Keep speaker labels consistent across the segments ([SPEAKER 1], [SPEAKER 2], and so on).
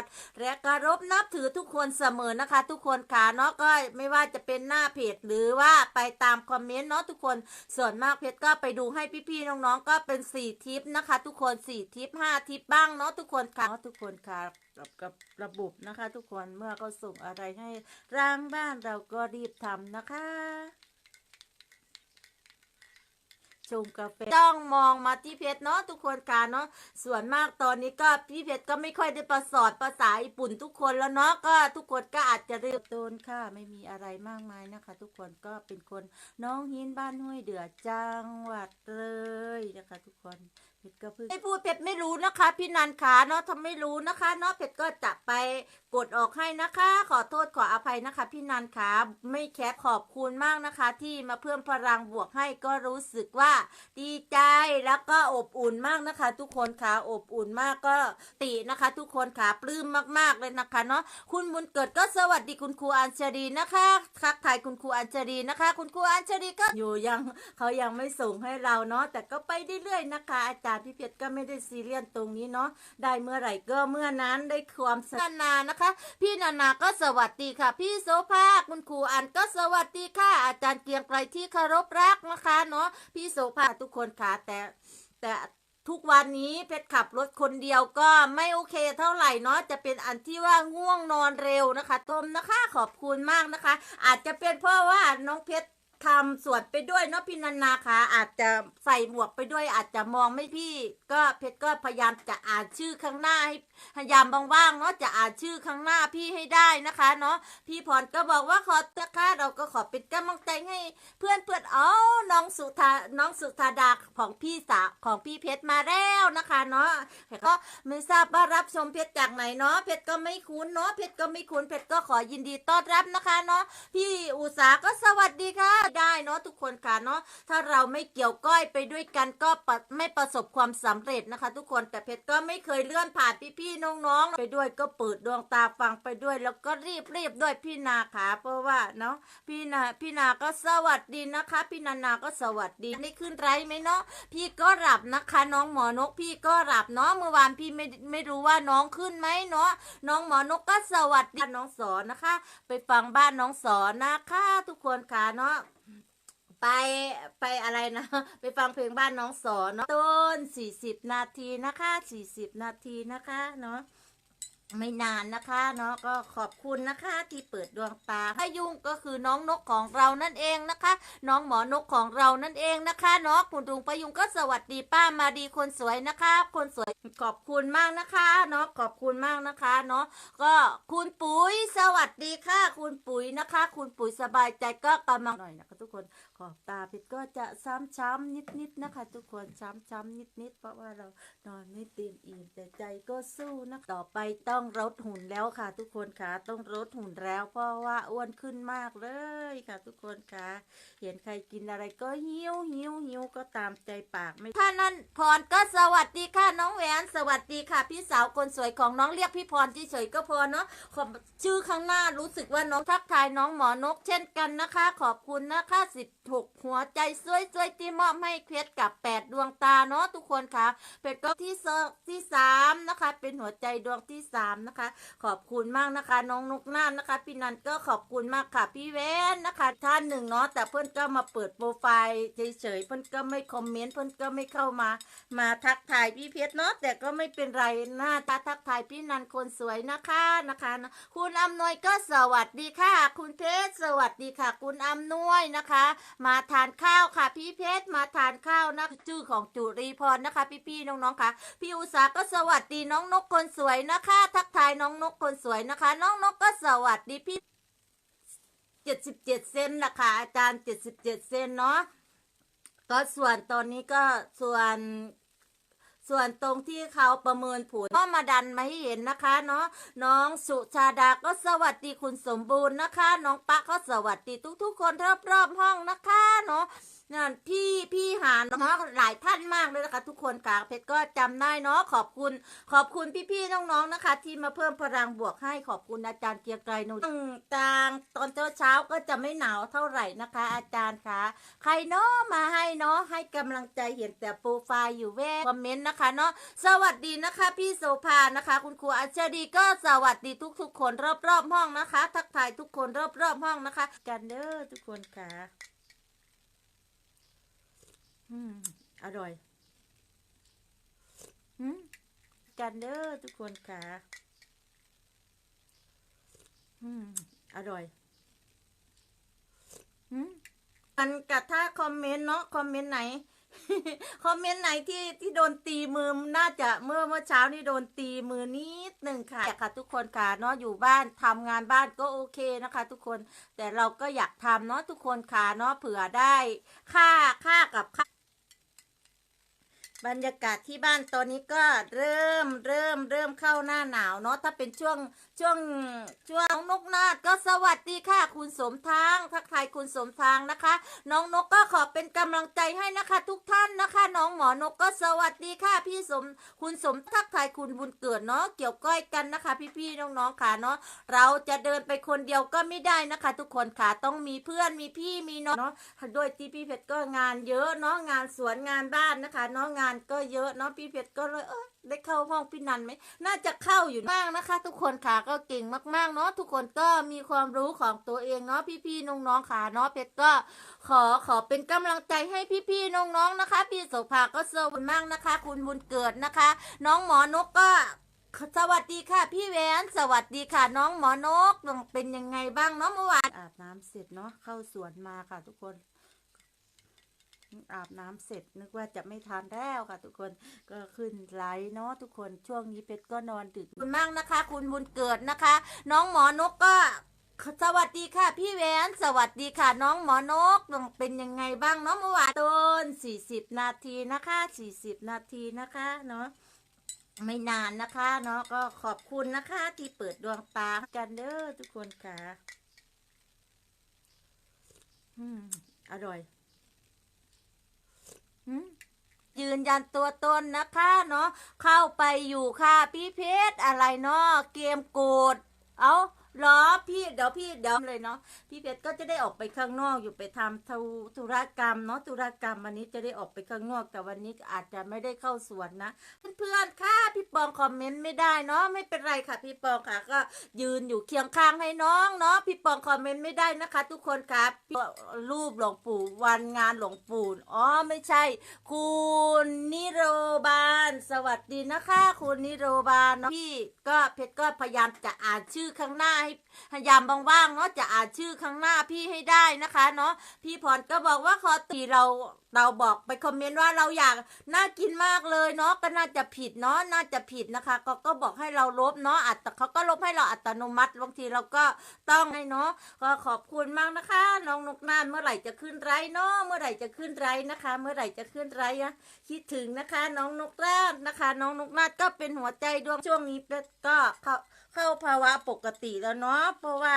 [SPEAKER 1] ด และเคารพนับถือทุกคนเสมอนะคะ ทุกคนค่ะเนาะก็ไม่ว่าจะเป็นหน้าเพจหรือว่าไปตามคอมเมนต์เนาะทุกคนส่วนมากเพจก็ไปดูให้พี่ๆน้องๆก็เป็นสี่ทิปนะคะ ทุกคนสี่ทิปห้าทิปบ้างเนาะทุกคนค่ะเนาะทุกคนค่ะกับกับระบบนะคะ ทุกคนเมื่อเขาส่งอะไรให้ร่างบ้านเราก็รีบทำนะคะ ชงกาแฟต้องมองมาที่เพชรเนาะทุกคนค่ะเนาะส่วนมากตอนนี้ก็พี่เพชรก็ไม่ค่อยได้ประสอนภาษาญี่ปุ่นทุกคนแล้วเนาะก็ทุกคนก็อาจจะเรียบโดนค่ะ ไม่มีอะไรมากมายนะคะ ทุกคนก็เป็นคนน้องหินบ้านห้วยเดือจังหวัดเลยนะคะ ทุกคน เพชรก็เพิ่งไม่พูดเพชรไม่รู้นะคะ พี่นันขาเนาะทำไม่รู้นะคะเนาะเพชรก็จะไปกดออกให้นะคะ ขอโทษขออภัยนะคะ พี่นันขาไม่แคปขอบคุณมากนะคะ ที่มาเพิ่มพลังบวกให้ก็รู้สึกว่า ดีใจแล้วก็อบอุ่นมากนะคะ ทุกคนค่ะอบอุ่นมากก็ตินะคะ ทุกคนค่ะปลื้มมากๆเลยนะคะเนาะคุณบุญเกิดก็สวัสดีคุณครูอัญชรีนะคะทักทายคุณครูอัญชรีนะคะ คุณครูอัญชรีก็อยู่ยังเขายังไม่ส่งให้เราเนาะแต่ก็ไปเรื่อยๆนะคะอาจารย์พี่เพชรก็ไม่ได้ซีเรียสตรงนี้เนาะได้เมื่อไหร่ก็เมื่อนั้นได้ความสนานะคะ พี่นานาก็สวัสดีค่ะ พี่โสภาคุณครูอันก็สวัสดีค่ะ อาจารย์เกียงไกรที่เคารพรักนะคะเนาะพี่โสภาทุกคนค่ะแต่แต่ทุกวันนี้เพชรขับรถคนเดียวก็ไม่โอเคเท่าไหร่เนาะจะเป็นอันที่ว่าง่วงนอนเร็วนะคะ ต้มนะคะขอบคุณมากนะคะ อาจจะเป็นเพราะว่าน้องเพชร ทำสวดไปด้วยเนาะพี่นันนาค่ะอาจจะใส่หมวกไปด้วย อาจจะมองไม่พี่ ก็เพชรก็พยายามจะอ่านชื่อข้างหน้าให้พยายามว่างๆเนาะจะอ่านชื่อข้างหน้าพี่ให้ได้นะคะเนาะพี่พรก็บอกว่าขอตะค่ะเราก็ขอเป็นกำลังใจให้ เพื่อนเพื่อนๆเอาน้องสุธาน้องสุธาดาของพี่สาวของพี่เพชรมาแล้วนะคะเนาะแต่ก็ไม่ทราบว่ารับชมเพชรจากไหนเนาะเพชรก็ไม่คุ้นเนาะเพชรก็ไม่คุ้นเพชรก็ขอยินดีต้อนรับนะคะเนาะพี่อุษาก็สวัสดีค่ะได้เนาะทุกคนค่ะเนาะถ้าเราไม่เกี่ยวก้อยไปด้วยกันก็ไม่ประสบความสำเร็จนะคะ ทุกคนแต่เพชรก็ไม่เคยเลื่อนผ่านพี่ๆน้องๆ ไปด้วยก็เปิดดวงตาฟังไปด้วยแล้วก็รีบรีบด้วยพี่นาขาเพราะว่าเนาะพี่นาพี่นาก็สวัสดีนะคะ พี่นานาก็สวัสดีได้ขึ้นไรไหมเนาะพี่ก็หลับนะคะน้องหมอนกพี่ก็หลับเนาะเมื่อวานพี่ไม่ไม่รู้ว่าน้องขึ้นไหมเนาะน้องหมอนกก็สวัสดีน้องสอนนะคะ ไปฟังบ้านน้องสอนนะคะ ทุกคนค่ะเนาะ ไปไปอะไรนะ ไปฟังเพลงบ้านน้องสอนเนาะต้นสี่สิบนาทีนะคะสี่สิบนาทีนะคะเนาะไม่นานนะคะเนาะก็ขอบคุณนะคะที่เปิดดวงตาพายุงก็คือน้องนกของเรานั่นเองนะคะ น้องหมอนกของเรานั่นเองนะคะเนาะคุณลุงพายุงก็สวัสดีป้ามาดีคนสวยนะคะ คนสวยขอบคุณมากนะคะเนาะขอบคุณมากนะคะเนาะก็คุณปุ๋ยสวัสดีค่ะ คุณปุ๋ยนะคะ คุณปุ๋ยสบายใจก็กำลังหน่อยนะคะทุกคนขอบตาเพชรก็จะช้ำๆนิดๆนะคะ ทุกคนช้ำๆนิดๆเพราะว่าเรานอนไม่เต็มอิ่มแต่ใจก็สู้นะต่อไปต้องลดหุ่นแล้วค่ะ ทุกคนค่ะต้องลดหุ่นแล้ว เพราะว่าอ้วนขึ้นมากเลยค่ะ ทุกคนค่ะ เห็นใครกินอะไรก็หิวหิวหิวก็ตามใจปากไม่ท่านั้นพรก็สวัสดีค่ะน้องแหวนสวัสดีค่ะ พี่สาวคนสวยของน้องเรียกพี่พรเฉยๆก็พอเนาะขอบชื่อข้างหน้ารู้สึกว่าน้องทักทายน้องหมอนก เช่นกันนะคะ ขอบคุณนะคะสิบหกหัวใจสวยๆที่มอบให้เพชรกับแปดดวงตาเนาะทุกคนค่ะเพชรก็ที่เซที่สามนะคะ เป็นหัวใจดวงที่สามนะคะ ขอบคุณมากนะคะ น้องนุกน่านนะคะ พี่นันก็ขอบคุณมากค่ะ พี่เวนนะคะท่านหนึ่งเนาะแต่เพื่อนก็มาเปิดโปรไฟล์เฉยๆเพื่อนก็ไม่คอมเมนต์เพื่อนก็ไม่เข้ามา มาทักทายพี่เพชรเนาะแต่ก็ไม่เป็นไรหน้าตาทักทายพี่นันคนสวยนะคะนะคะ คุณอำนวยก็สวัสดีค่ะ คุณเพชรสวัสดีค่ะ คุณอำนวยนะคะมาทานข้าวค่ะ พี่เพชรมาทานข้าวนะชื่อของจุรีพรนะคะ พี่ๆน้องๆค่ะ พี่อุษาก็สวัสดีน้องนกคนสวยนะคะ ทักทายน้องนกคนสวยนะคะ น้องนกก็สวัสดีพี่เจ็ดสิบเจ็ดเซนนะคะอาจารย์เจ็ดสิบเจ็ดเซนเนาะก็ส่วนตอนนี้ก็ส่วน ส่วนตรงที่เขาประเมินผลก็มาดันมาให้เห็นนะคะเนาะน้องสุชาดาก็สวัสดีคุณสมบูรณ์นะคะ น้องปะก็สวัสดีทุกๆ คนรอบๆห้องนะคะเนาะ นั่นพี่พี่หานเนาะหลายท่านมากเลยนะคะ ทุกคนค่ะเพชรก็จำได้เนาะขอบคุณ ขอบคุณพี่ๆน้องๆนะคะ ที่มาเพิ่มพลังบวกให้ขอบคุณอาจารย์เกียงไกรหนูกลางตอนเช้าก็จะไม่หนาวเท่าไหร่นะคะ อาจารย์คะใครเนาะมาให้เนาะให้กำลังใจเห็นแต่โปรไฟล์อยู่แว่คอมเมนต์นะคะเนาะสวัสดีนะคะ พี่โสภานะคะ คุณครูอัญชดีก็สวัสดีทุกๆ คนรอบๆห้องนะคะ ทักทายทุกคนรอบๆห้องนะคะ กันเด้อทุกคนค่ะ อืม อร่อย อืม กันเด้อทุกคนค่ะ อืม อร่อย อืมมันกับถ้าคอมเมนต์เนาะ คอมเมนต์ไหน คอมเมนต์ไหนที่ที่โดนตีมือ น่าจะเมื่อเมื่อเช้านี่โดนตีมือนิดหนึ่งค่ะค่ะ ทุกคนค่ะเนาะอยู่บ้านทำงานบ้านก็โอเคนะคะ ทุกคน แต่เราก็อยากทำเนาะทุกคนค่ะเนาะเผื่อได้ ค่าค่ากับค่า บรรยากาศที่บ้านตอนนี้ก็เริ่มเริ่มเริ่มเข้าหน้าหนาวเนาะถ้าเป็นช่วงช่วงช่วงน้องนกนาดก็สวัสดีค่ะ คุณสมทางทักทายคุณสมทางนะคะ น้องนกก็ขอเป็นกำลังใจให้นะคะ ทุกท่านนะคะ น้องหมอนกก็สวัสดีค่ะ พี่สมคุณสมทักทายคุณบุญเกิดเนาะเกี่ยวก้อยกันนะคะ พี่ๆน้องๆค่ะเนาะเราจะเดินไปคนเดียวก็ไม่ได้นะคะ ทุกคนค่ะต้องมีเพื่อนมีพี่มีน้องเนาะด้วยที่พี่เพชรก็งานเยอะเนาะงานสวนงานบ้านนะคะเนาะงานก็เยอะเนาะพี่เพชรก็เลยเออได้เข้าห้องพี่นันไหมน่าจะเข้าอยู่มากนะคะ ทุกคนค่ะก็เก่งมากๆเนาะทุกคนก็มีความรู้ของตัวเองเนาะพี่ๆน้องๆค่ะเนาะเพชรก็ขอขอเป็นกำลังใจให้พี่ๆน้องๆนะคะ พี่โสภาก็สวัสดีมากนะคะ คุณบุญเกิดนะคะ น้องหมอนกก็สวัสดีค่ะ พี่แวนสวัสดีค่ะ น้องหมอนกเป็นยังไงบ้างเนาะเมื่อวานอาบน้ำเสร็จเนาะเข้าสวนมาค่ะทุกคน อาบน้ำเสร็จนึกว่าจะไม่ทานแล้วค่ะ ทุกคนก็ขึ้นไลฟ์เนาะทุกคนช่วงนี้เป็ดก็นอนดึกคุณมากนะคะ คุณบุญเกิดนะคะ น้องหมอนกก็สวัสดีค่ะ พี่แวนสวัสดีค่ะ น้องหมอนกเป็นยังไงบ้างเนาะเมื่อวานต้นสี่สิบนาทีนะคะสี่สิบนาทีนะคะเนาะไม่นานนะคะเนาะก็ขอบคุณนะคะที่เปิดดวงตากันเด้อทุกคนค่ะ อืม อร่อย ยืนยันตัวตนนะคะเนาะเข้าไปอยู่ค่ะพี่เพชรอะไรเนาะเกมโกดเอาเหรอพี่เดี๋ยวพี่เดี๋ยวเลยเนาะพี่เพชรก็จะได้ออกไปข้างนอกอยู่ไปทำธุธุรกรรมเนาะธุรกรรมวันนี้จะได้ออกไปข้างนอกแต่วันนี้อาจจะไม่ได้เข้าสวนนะ เพื่อนๆค่ะพี่ปองคอมเมนต์ไม่ได้เนาะไม่เป็นไรค่ะพี่ปองค่ะ ก็ยืนอยู่เคียงข้างให้น้องเนาะพี่ปองคอมเมนต์ไม่ได้นะคะ ทุกคนครับรูปหลวงปู่วันงานหลวงปู่อ๋อไม่ใช่ คุณนิโรบาลสวัสดีนะคะ คุณนิโรบาลเนาะพี่ก็เพชรก็พยายามจะอ่านชื่อข้างหน้ายายามว่างๆเนาะจะอ่านชื่อข้างหน้าพี่ให้ได้นะคะเนาะพี่พรก็บอกว่าขอตีเราเราบอกไปคอมเมนต์ว่าเราอยากน่ากินมากเลยเนาะก็น่าจะผิดเนาะน่าจะผิดนะคะก็ก็บอกให้เราลบเนาะอัตเขาก็ลบให้เราอัตโนมัติบางทีเราก็ต้องให้เนาะก็ขอบคุณมากนะคะน้องนกนานเมื่อไหร่จะขึ้นไรเนาะเมื่อไหร่จะขึ้นไรนะคะ เมื่อไหร่จะขึ้นไรอะคิดถึงนะคะ น้องนกนาดนะคะ น้องนกนาดก็เป็นหัวใจดวงช่วงนี้ก็เขา เข้าภาวะปกติแล้วเนาะเพราะว่า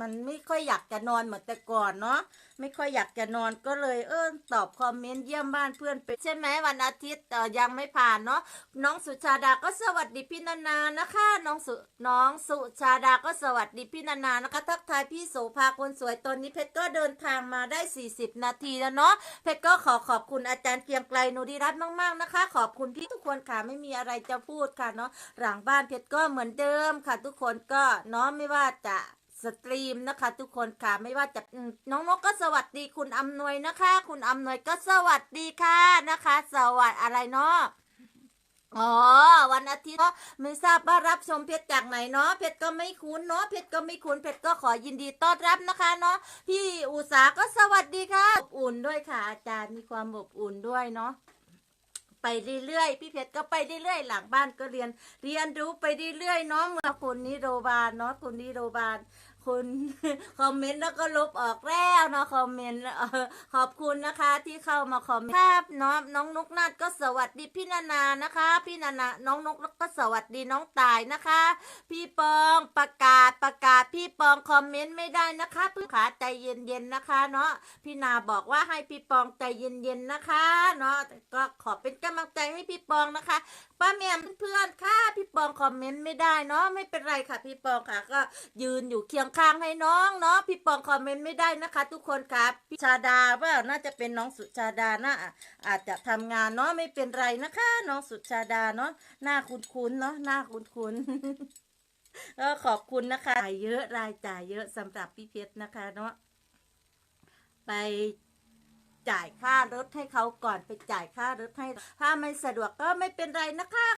[SPEAKER 1] มันไม่ค่อยอยากจะนอนเหมือนแต่ก่อนเนาะไม่ค่อยอยากจะนอนก็เลยเออตอบคอมเมนต์เยี่ยมบ้านเพื่อนไปใช่ไหมวันอาทิตย์เออยังไม่ผ่านเนาะน้องสุชาดาก็สวัสดีพี่นานานะคะ น้องสุน้องสุชาดาก็สวัสดีพี่นานานะคะ ทักทายพี่โสภาคนสวยตอนนี้เพชรก็เดินทางมาได้ 40 นาทีแล้วเนาะเพชรก็ขอขอบคุณอาจารย์เกรียงไกลนุดิรัตน์มากๆนะคะ ขอบคุณพี่ทุกคนค่ะไม่มีอะไรจะพูดค่ะเนาะหลังบ้านเพชรก็เหมือนเดิมค่ะ ทุกคนก็เนาะไม่ว่าจะ สตรีมนะคะ ทุกคนค่ะไม่ว่าจะน้องนกก็สวัสดีคุณอำนวยนะคะ คุณอำนวยก็สวัสดีค่ะนะคะ สวัสดีอะไรเนาะอ๋อวันอาทิตย์ก็ไม่ทราบว่ารับชมเพชรจากไหนเนาะเพชรก็ไม่คุ้นเนาะเพชรก็ไม่คุ้นเพชรก็ขอยินดีต้อนรับนะคะเนาะพี่อุษาก็สวัสดีค่ะอบอุ่นด้วยค่ะ อาจารย์มีความอบอุ่นด้วยเนาะ ไปเรื่อยๆ พี่เพชรก็ไปเรื่อยๆ หลังบ้านก็เรียน เรียนรู้ไปเรื่อยๆ เนาะเมื่อคุณนิโรบาลเนาะคุณนิโรบาลคุณคอมเมนต์แล้วก็ลบออกแล้วเนาะคอมเมนต์ขอบคุณนะคะที่เข้ามาคอมเมนต์ครับเนาะน้องนกนาดก็สวัสดีพี่นานานะคะ พี่นานาน้องนกก็สวัสดีน้องตายนะคะ พี่ปองประกาศประกาศพี่ปองคอมเมนต์ไม่ได้นะคะเพื่อนขาใจเย็นๆนะคะเนาะพี่นาบอกว่าให้พี่ปองใจเย็นๆนะคะเนาะก็ขอเป็นกำลังใจให้พี่ปองนะคะ ป้าแม่เพื่อนค่ะพี่ปองคอมเมนต์ไม่ได้เนาะไม่เป็นไรค่ะ พี่ปองค่ะ ก็ยืนอยู่เคียงข้างให้น้องเนาะพี่ปองคอมเมนต์ไม่ได้นะคะ ทุกคนครับพี่ชาดาว่าน่าจะเป็นน้องสุชาดานะอะอาจจะทำงานเนาะไม่เป็นไรนะคะ น้องสุชาดาเนาะหน้าคุ้นๆเนาะหน้าคุ้นๆก็ขอบคุณนะคะรายเยอะรายจ่ายเยอะสำหรับพี่เพชรนะคะเนาะไป จ่ายค่ารถให้เขาก่อนไปจ่ายค่ารถให้ ถ้าไม่สะดวกก็ไม่เป็นไรนะคะ